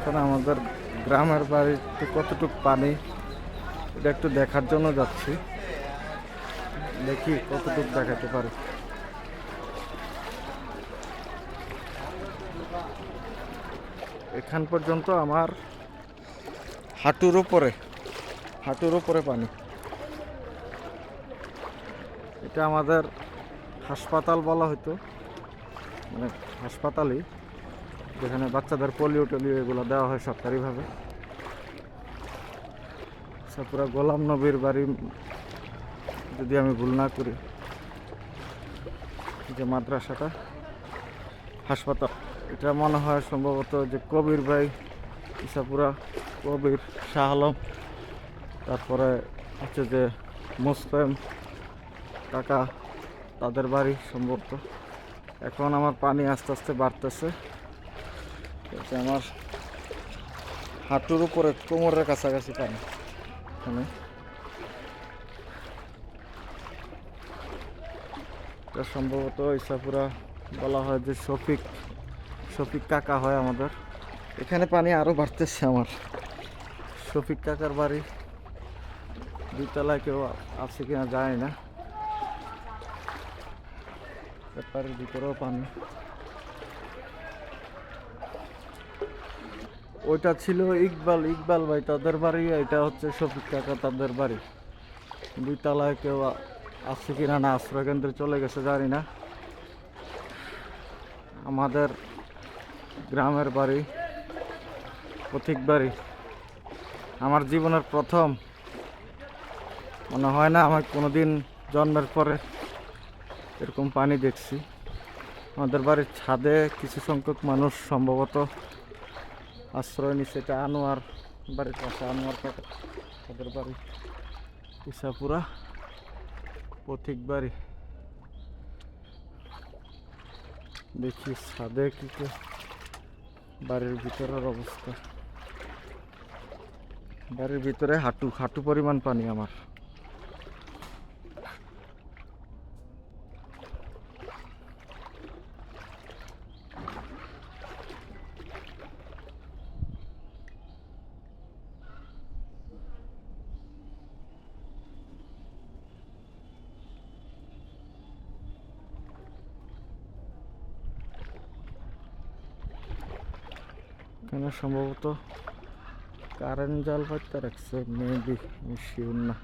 এখন আমাদের গ্রামের বাড়িতে কতটুকু পানি, এটা একটু দেখার জন্য যাচ্ছি। দেখি কতটুকু দেখাতে পারি। এখান পর্যন্ত আমার হাঁটুর উপরে হাঁটুর উপরে পানি। এটা আমাদের হাসপাতাল বলা হতো মানে হাসপাতালই। যেখানে বাচ্চাদের পোলিও টোলিও এগুলো দেওয়া হয় সরকারিভাবে। আচ্ছা পুরো গোলাম নবীর বাড়ি যদি আমি ভুল না করি, যে মাদ্রাসাটা, হাসপাতাল, এটা মনে হয় সম্ভবত যে কবির ভাই, ইসাপুরা কবির শাহ আলম, তারপরে হচ্ছে যে মুসলিম কাকা, তাদের বাড়ি সম্ভবত। এখন আমার পানি আস্তে আস্তে বাড়তেছে। এটা আমার হাঁটুর উপরে কোমরের কাছাকাছি পানি। এখানে। এটা সম্ভবত ইসাপুরা বলা হয় যে শফিক শফিক কাকা হয় আমাদের। এখানে পানি আরও বাড়তেছে আমার। শফিক কাকার বাড়ি দুইতলায় কেউ আছে কিনা যায় না। পেপারের ভিতরেও পানি। ওইটা ছিল ইকবাল ইকবাল ভাই তাদের বাড়ি, এটা হচ্ছে শফিক কাকা তাদের বাড়ি। দুই তলায় কেউ আছে কিনা না, আশ্রয় কেন্দ্রে চলে গেছে, জানি না। আমাদের গ্রামের বাড়ি পথিক বাড়ি। আমার জীবনের প্রথম। মনে হয় না আমার কোনোদিন জন্মের পরে এরকম পানি দেখছি। আমাদের বাড়ির ছাদে কিছু সংখ্যক মানুষ সম্ভবত আশ্রয় নিচ্ছে এটা আনোয়ার বাড়ির পাশে, আনোয়ার কাকা তাদের বাড়ি। ইসাপুরা পথিক বাড়ি। দেখি কি কি, বাড়ির ভিতরের অবস্থা। বাড়ির ভিতরে হাঁটু হাঁটু পরিমাণ পানি আমার। এখানে সম্ভবত কারেন্ট জাল পাইতে রাখছে মেবি শিওর না।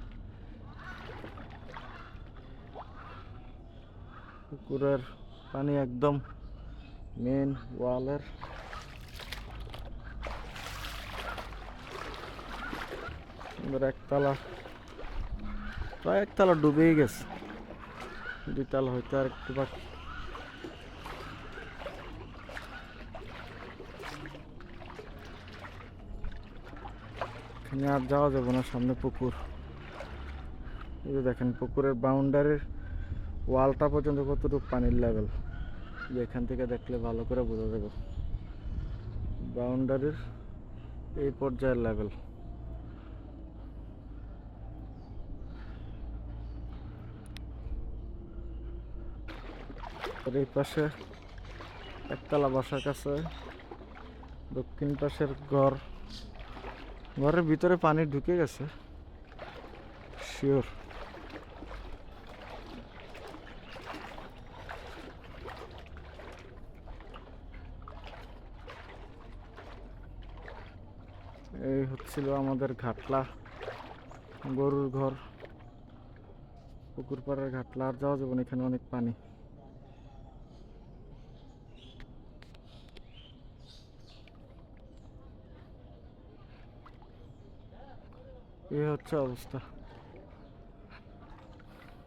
পুকুরের পানি একদম মেন ওয়ালের একতলা, প্রায় একতলা ডুবেই গেছে। দুইতলা হয়তো আর একটু বাকি। এখানে আর যাওয়া যাবে না, সামনে পুকুর। এই যে দেখেন, পুকুরের বাউন্ডারির ওয়ালটা পর্যন্ত কতটুকু পানির লেভেল যে এখান থেকে দেখলে ভালো করে বোঝা যাবে। বাউন্ডারির এই পর্যায়ের লেভেল এই পাশে একতলা বাসার কাছে দক্ষিণ পাশের ঘর। ঘরের ভিতরে পানি ঢুকে গেছে। শিওর এই হচ্ছিল আমাদের ঘাটলা, গরুর ঘর, পুকুর পাড়ার ঘাটলা, আর যাওয়া যাবে এখানে অনেক পানি। এই হচ্ছে অবস্থা